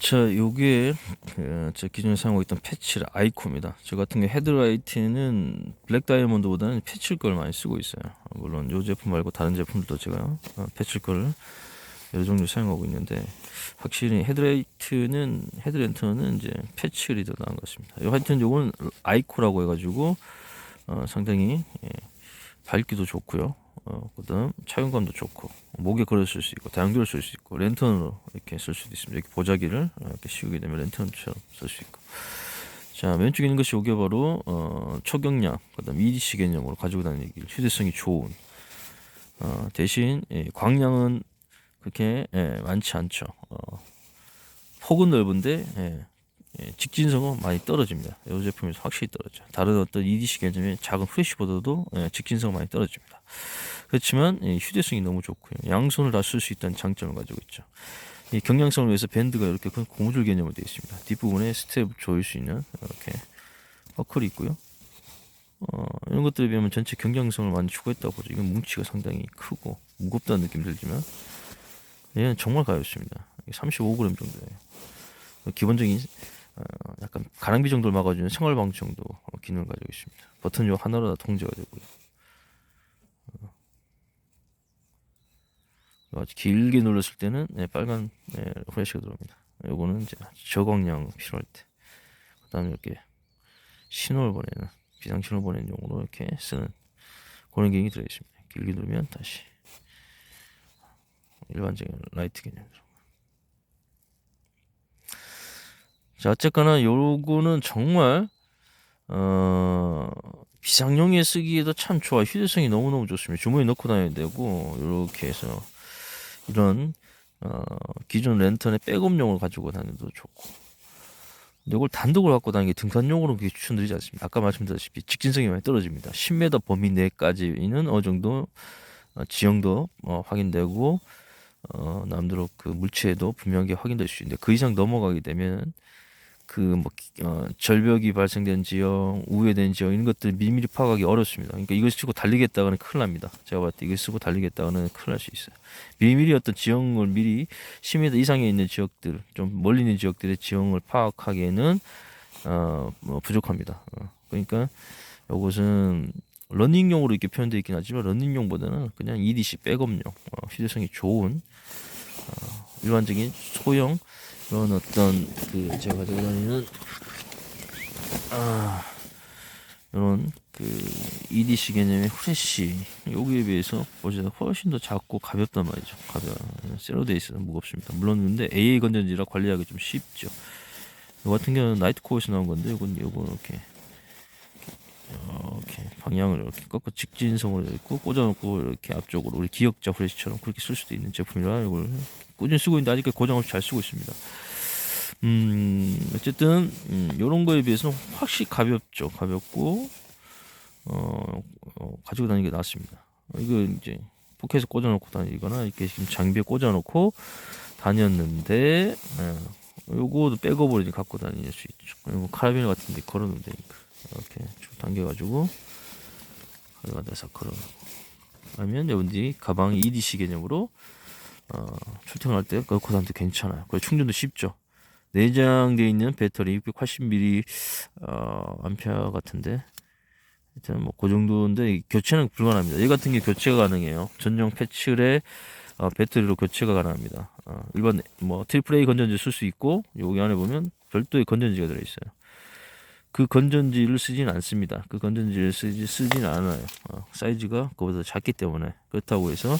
자, 요게 그, 저 기존에 사용하고 있던 패치 아이코입니다. 저 같은 게 헤드라이트는 블랙 다이아몬드보다는 패칠 걸 많이 쓰고 있어요. 물론 요 제품 말고 다른 제품들도 제가 어, 패칠 걸 여러 종류 사용하고 있는데 확실히 헤드라이트는 헤드랜턴은 이제 패치율이 더 나은 것 같습니다. 요 하여튼 요건 아이코라고 해가지고 어, 상당히 예, 밝기도 좋고요. 어, 그다음 착용감도 좋고 목에 걸어 쓸 수 있고 다용도로 쓸 수 있고 랜턴으로 이렇게 쓸 수도 있습니다. 이렇게 보자기를 어, 이렇게 씌우게 되면 랜턴처럼 쓸 수 있고. 자 왼쪽에 있는 것이 이게 바로 어, 초경량 그다음 EDC 개념으로 가지고 다니기 휴대성이 좋은 어, 대신 예, 광량은 그렇게 예, 많지 않죠. 어, 폭은 넓은데 예, 예, 직진성은 많이 떨어집니다. 이 제품에서 확실히 떨어져. 다른 어떤 EDC 개념의 작은 후레쉬보다도 예, 직진성 많이 떨어집니다. 그렇지만 예, 휴대성이 너무 좋고요. 양손을 다 쓸 수 있다는 장점을 가지고 있죠. 이 경량성을 위해서 밴드가 이렇게 큰 고무줄 개념으로 되어 있습니다. 뒷부분에 스텝 조일 수 있는 이렇게 버클이 있고요. 어, 이런 것들에 비하면 전체 경량성을 많이 추구했다고 보죠. 이건 뭉치가 상당히 크고 무겁다는 느낌 들지만 얘는 정말 가볍습니다. 35g 정도예요. 기본적인 어, 약간 가랑비 정도를 막아주는 생활 방지 정도 어, 기능을 가지고 있습니다. 버튼요 하나로 다 통제가 되고요. 아주 길게 눌렀을 때는 네, 빨간 네, 후레쉬가 들어옵니다. 요거는 이제 저광량 필요할 때, 그다음에 이렇게 신호를 보내는 비상 신호 보내는 용으로 이렇게 쓰는 그런 기능이 들어 있습니다. 길게 누르면 다시 일반적인 라이트 개념으로. 자, 어쨌거나 요거는 정말 어 비상용에 쓰기에도 참 좋아. 휴대성이 너무너무 좋습니다. 주머니 넣고 다녀야 되고 이렇게 해서 이런 어 기존 랜턴의 백업용으로 가지고 다녀도 좋고. 근데 이걸 단독으로 갖고 다니는 게 등산용으로 그렇게 추천드리지 않습니다. 아까 말씀드렸다시피 직진성이 많이 떨어집니다. 10m 범위 내까지는 어느 정도 어, 지형도 어, 확인되고 어, 남대로 그 물체도 분명하게 확인될 수 있는데 그 이상 넘어가게 되면 그뭐 어, 절벽이 발생된 지역, 우회된 지역 이런 것들 미리미리 파악하기 어렵습니다. 그러니까 이걸 쓰고 달리겠다가는 큰일 납니다. 제가 봤을 때 이걸 쓰고 달리겠다가는 큰일 날 수 있어요. 미리미리 어떤 지형을 미리 10m 이상에 있는 지역들, 좀 멀리 있는 지역들의 지형을 파악하기에는 어, 뭐 부족합니다. 어, 그러니까 이것은 러닝용으로 이렇게 표현되어 있긴 하지만 러닝용보다는 그냥 EDC 백업용, 어, 휴대성이 좋은 어, 일반적인 소형 그런 어떤 그 제가 가지고 다니는 아 이런 그 EDC 개념의 후레쉬 여기에 비해서 보시다 훨씬 더 작고 가볍단 말이죠. 가벼 있어서 무겁습니다. 물론 근데 AA 건전지라 관리하기 좀 쉽죠. 이 같은 경우는 나이트 코어에서 나온 건데 이건 이렇게 이렇게 방향을 이렇게 꺾어 직진성으로 있고 꽂아놓고 이렇게 앞쪽으로 우리 기역자 후레쉬처럼 그렇게 쓸 수도 있는 제품이라 이걸 꾸준히 쓰고 있는데 아직까지 고장 없이 잘 쓰고 있습니다. 음 어쨌든 음, 이런 거에 비해서는 확실히 가볍죠. 가볍고 어, 어 가지고 다니기 낫습니다. 이거 이제 포켓에 꽂아놓고 다니거나 이렇게 지금 장비에 꽂아놓고 다녔는데 예, 요거도 백업으로 이제 갖고 다닐 수 있죠. 그리고 카라비너 같은 데 걸어놓으면 되니까 이렇게 쭉 당겨가지고 가져가서 걸어놓고 하면 여러분들이 가방 EDC 개념으로 어, 출퇴근할 때 넣고 다니도 괜찮아요. 그리고 충전도 쉽죠. 내장되어 있는 배터리 680mAh 어, 암페어 같은데 하여튼 뭐그 정도인데 교체는 불가능합니다. 얘 같은 게 교체가 가능해요. 전용 패치의 어, 배터리로 교체가 가능합니다. 어, 일반 뭐 트리플 A 건전지 쓸 수 있고 여기 안에 보면 별도의 건전지가 들어 있어요. 그 건전지를 쓰진 않습니다. 그 건전지를 쓰지 쓰진 않아요. 어, 사이즈가 그보다 작기 때문에 그렇다고 해서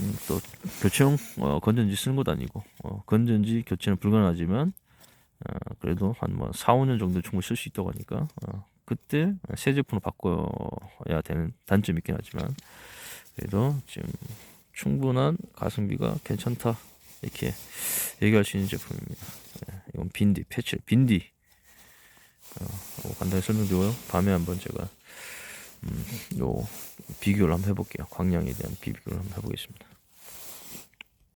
음, 또 교체용 어, 건전지 쓰는 것도 아니고 어, 건전지 교체는 불가능하지만 어, 그래도 한 뭐 4, 5년 정도 충분히 쓸 수 있다고 하니까 어, 그때 새 제품으로 바꿔야 되는 단점이 있긴 하지만 그래도 지금 충분한 가성비가 괜찮다 이렇게 얘기할 수 있는 제품입니다. 네, 이건 빈디 패치 빈디 어, 어, 간단히 설명드리고요. 밤에 한번 제가 음, 요 비교를 한번 해볼게요. 광량에 대한 비교를 한번 해보겠습니다.